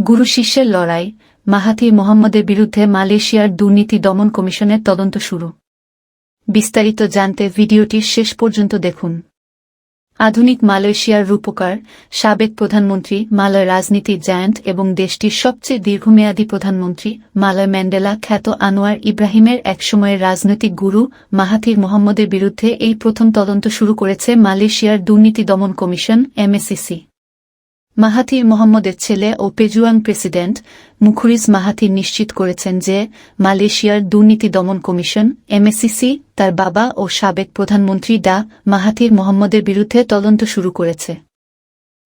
গুরু শিষ্যের লড়াই, মাহাথির মোহাম্মদের বিরুদ্ধে মালয়েশিয়ার দুর্নীতি দমন কমিশনের তদন্ত শুরু। বিস্তারিত জানতে ভিডিওটির শেষ পর্যন্ত দেখুন। আধুনিক মালয়েশিয়ার রূপকার, সাবেক প্রধানমন্ত্রী মালয় রাজনীতির জায়ান্ট এবং দেশটির সবচেয়ে দীর্ঘমেয়াদী প্রধানমন্ত্রী মালয় ম্যান্ডেলা খ্যাত আনোয়ার ইব্রাহিমের একসময়ের রাজনৈতিক গুরু মাহাথির মোহাম্মদের বিরুদ্ধে এই প্রথম তদন্ত শুরু করেছে মালয়েশিয়ার দুর্নীতি দমন কমিশন এমএসিসি মাহাথির মোহাম্মদের ছেলে ও পেজুয়াং প্রেসিডেন্ট মুখরিজ মাহাথির নিশ্চিত করেছেন যে মালয়েশিয়ার দুর্নীতি দমন কমিশন এমএসিসি তার বাবা ও সাবেক প্রধানমন্ত্রী ডা মাহাথির মোহাম্মদের বিরুদ্ধে তদন্ত শুরু করেছে।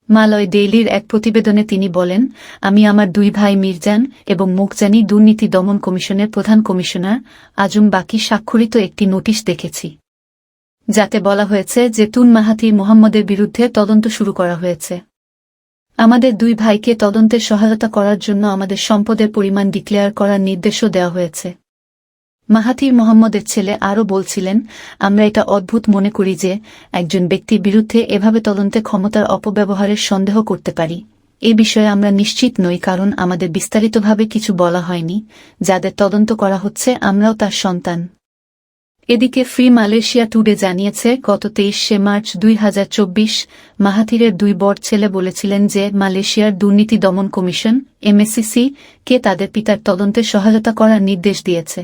মালয় ডেইলির এক প্রতিবেদনে তিনি বলেন, আমি আমার দুই ভাই মির্জান এবং মুখজানি দুর্নীতি দমন কমিশনের প্রধান কমিশনার, আজম বাকি স্বাক্ষরিত একটি নোটিশ দেখেছি। যাতে বলা হয়েছে যে তুন মাহাথির মোহাম্মদের বিরুদ্ধে তদন্ত শুরু করা হয়েছে। আমাদের দুই ভাইকে তদন্তের সহায়তা করার জন্য আমাদের সম্পদের পরিমাণ ডিক্লেয়ার করার নির্দেশও দেওয়া হয়েছে। মাহাথির মোহাম্মদের ছেলে আরও বলছিলেন, আমরা এটা অদ্ভুত মনে করি যে একজন ব্যক্তির বিরুদ্ধে এভাবে তদন্তে ক্ষমতার অপব্যবহারের সন্দেহ করতে পারি। এ বিষয়ে আমরা নিশ্চিত নই, কারণ আমাদের বিস্তারিতভাবে কিছু বলা হয়নি। যাদের তদন্ত করা হচ্ছে, আমরাও তার সন্তান। এদিকে ফ্রি মালয়েশিয়া টুডে জানিয়েছে, গত তেইশে মার্চ দুই হাজার চব্বিশ মাহাথিরের দুই বড় ছেলে বলেছিলেন যে মালয়েশিয়ার দুর্নীতি দমন কমিশন, এমএসিসি, কে তাদের পিতার তদন্তে সহায়তা করার নির্দেশ দিয়েছে।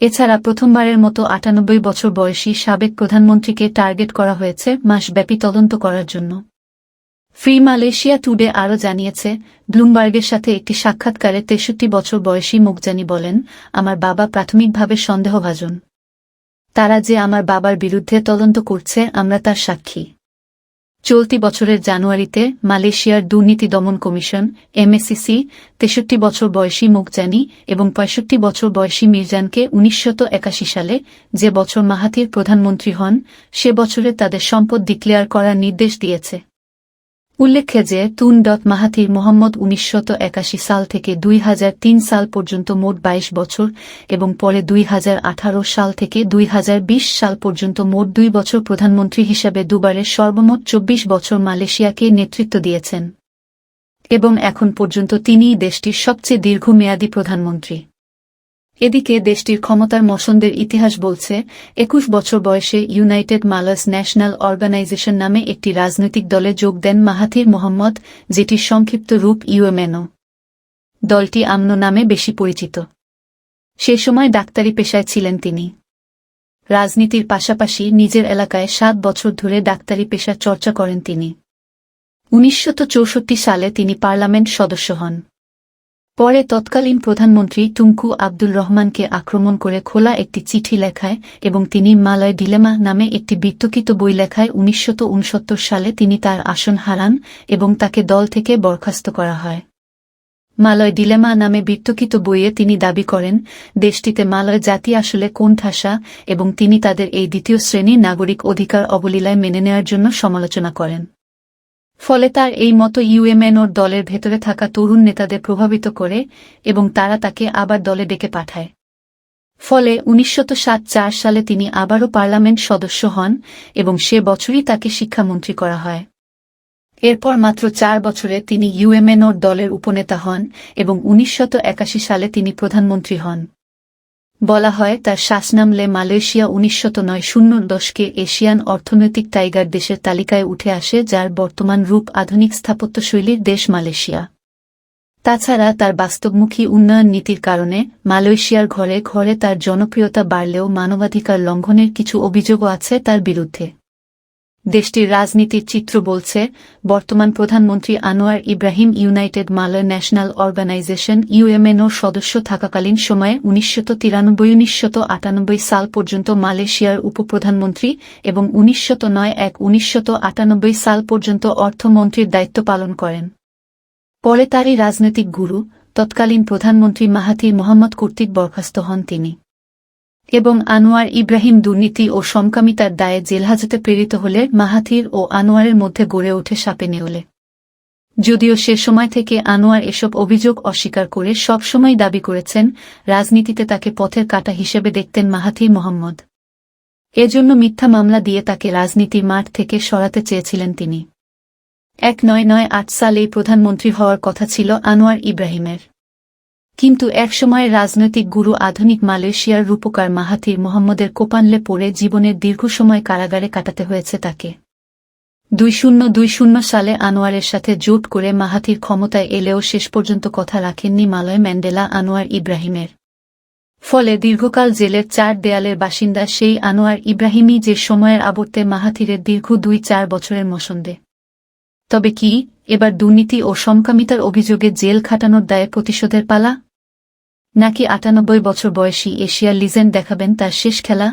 এছাড়া প্রথমবারের মতো আটানব্বই বছর বয়সী সাবেক প্রধানমন্ত্রীকে টার্গেট করা হয়েছে মাসব্যাপী তদন্ত করার জন্য। ফ্রি মালয়েশিয়া টুডে আরও জানিয়েছে, ব্লুমবার্গের সাথে একটি সাক্ষাৎকারে তেষট্টি বছর বয়সী মুখজানি বলেন, আমার বাবা প্রাথমিকভাবে সন্দেহভাজন। তারা যে আমার বাবার বিরুদ্ধে তদন্ত করছে, আমরা তার সাক্ষী। চলতি বছরের জানুয়ারিতে মালয়েশিয়ার দুর্নীতি দমন কমিশন, এমএসিসি, তেষট্টি বছর বয়সী মুখজানি এবং পঁয়ষট্টি বছর বয়সী মির্জানকে উনিশশত সালে যে বছর মাহাতির প্রধানমন্ত্রী হন, সে বছরে তাদের সম্পদ ডিক্লেয়ার করার নির্দেশ দিয়েছে। উল্লেখ্য যে তুন ডট মাহাথির মোহাম্মদ উনিশশত একাশি সাল থেকে দুই হাজার তিন সাল পর্যন্ত মোট বাইশ বছর এবং পরে দুই হাজার আঠারো সাল থেকে দুই হাজার বিশ সাল পর্যন্ত মোট দুই বছর প্রধানমন্ত্রী হিসাবে দুবারের সর্বমোট চব্বিশ বছর মালয়েশিয়াকে নেতৃত্ব দিয়েছেন। এবং এখন পর্যন্ত তিনিই দেশটির সবচেয়ে দীর্ঘমেয়াদী প্রধানমন্ত্রী। এদিকে দেশটির ক্ষমতার মসনদের ইতিহাস বলছে, একুশ বছর বয়সে ইউনাইটেড মালাস ন্যাশনাল অর্গানাইজেশন নামে একটি রাজনৈতিক দলে যোগ দেন মাহাথির মোহাম্মদ, যেটির সংক্ষিপ্ত রূপ ইউএমএনও। দলটি আমনো নামে বেশি পরিচিত। সে সময় ডাক্তারি পেশায় ছিলেন তিনি। রাজনীতির পাশাপাশি নিজের এলাকায় সাত বছর ধরে ডাক্তারি পেশা চর্চা করেন তিনি। উনিশশত সালে তিনি পার্লামেন্ট সদস্য হন। পরে তৎকালীন প্রধানমন্ত্রী টুঙ্কু আব্দুল রহমানকে আক্রমণ করে খোলা একটি চিঠি লেখায় এবং তিনি মালয় ডিলেমা নামে একটি বিত্তকিত বই লেখায় উনিশশত সালে তিনি তার আসন হারান এবং তাকে দল থেকে বরখাস্ত করা হয়। মালয় ডিলেমা নামে বিত্তকিত বইয়ে তিনি দাবি করেন, দেশটিতে মালয় জাতি আসলে কোন ঠাসা এবং তিনি তাদের এই দ্বিতীয় শ্রেণির নাগরিক অধিকার অবলীলায় মেনে নেওয়ার জন্য সমালোচনা করেন। ফলে তার এই মতো ইউএমএনওর দলের ভেতরে থাকা তরুণ নেতাদের প্রভাবিত করে এবং তারা তাকে আবার দলে ডেকে পাঠায়। ফলে উনিশশত সালে তিনি আবারও পার্লামেন্ট সদস্য হন এবং সে বছরই তাকে শিক্ষামন্ত্রী করা হয়। এরপর মাত্র চার বছরে তিনি ইউএমএনওর দলের উপনেতা হন এবং উনিশশত সালে তিনি প্রধানমন্ত্রী হন। বলা হয়, তার শ্বাস নামলে মালয়েশিয়া উনিশশত নয় শূন্য দশকে এশিয়ান অর্থনৈতিক টাইগার দেশের তালিকায় উঠে আসে, যার বর্তমান রূপ আধুনিক স্থাপত্যশৈলীর দেশ মালয়েশিয়া। তাছাড়া তার বাস্তবমুখী উন্নয়ন নীতির কারণে মালয়েশিয়ার ঘরে ঘরে তার জনপ্রিয়তা বাড়লেও মানবাধিকার লঙ্ঘনের কিছু অভিযোগও আছে তার বিরুদ্ধে। দেশটির রাজনীতির চিত্র বলছে, বর্তমান প্রধানমন্ত্রী Anwar Ibrahim United Malay National Organisation U M N O সদস্য থাকাকালীন সময়ে উনিশশত তিরানব্বই উনিশশত আটানব্বই সাল পর্যন্ত মালয়েশিয়ার উপপ্রধানমন্ত্রী এবং উনিশশত নয় এক উনিশশত আটানব্বই সাল পর্যন্ত অর্থমন্ত্রীর দায়িত্ব পালন করেন। পরে তারই রাজনৈতিক গুরু, তৎকালীন প্রধানমন্ত্রী মাহাথির মোহাম্মদ কর্তৃক বরখাস্ত হন তিনি। এবং আনোয়ার ইব্রাহিম দুর্নীতি ও সমকামিতার দায়ে জেলহাজতে প্রেরিত হলে মাহাথির ও আনোয়ারের মধ্যে গড়ে ওঠে সাপে নেওলে যদিও সে সময় থেকে আনোয়ার এসব অভিযোগ অস্বীকার করে সব সময় দাবি করেছেন, রাজনীতিতে তাকে পথের কাটা হিসেবে দেখতেন মাহাথির মোহাম্মদ। এজন্য মিথ্যা মামলা দিয়ে তাকে রাজনীতির মাঠ থেকে সরাতে চেয়েছিলেন তিনি। এক নয় নয় আট সালেই প্রধানমন্ত্রী হওয়ার কথা ছিল আনোয়ার ইব্রাহিমের। কিন্তু একসময় রাজনৈতিক গুরু আধুনিক মালয়েশিয়ার রূপকার মাহাথির মোহাম্মদের কোপানলে পড়ে জীবনের দীর্ঘ সময় কারাগারে কাটাতে হয়েছে তাকে। দুই শূন্য দুই শূন্য সালে আনোয়ারের সাথে জোট করে মাহাথির ক্ষমতায় এলেও শেষ পর্যন্ত কথা রাখেননি মালয় ম্যান্ডেলা আনোয়ার ইব্রাহিমের। ফলে দীর্ঘকাল জেলের চার দেয়ালের বাসিন্দা সেই আনোয়ার ইব্রাহিমই যে সময়ের আবর্তে মাহাথিরের দীর্ঘ দুই চার বছরের মসন্দে। তবে কি, এবার দুর্নীতি ও সমকামিতার অভিযোগে জেল খাটানোর দায়ে প্রতিশোধের পালা? নাকি আটানব্বই বছর বয়সী এশিয়ার লিজেন্ড দেখাবেন তার শেষ খেলা?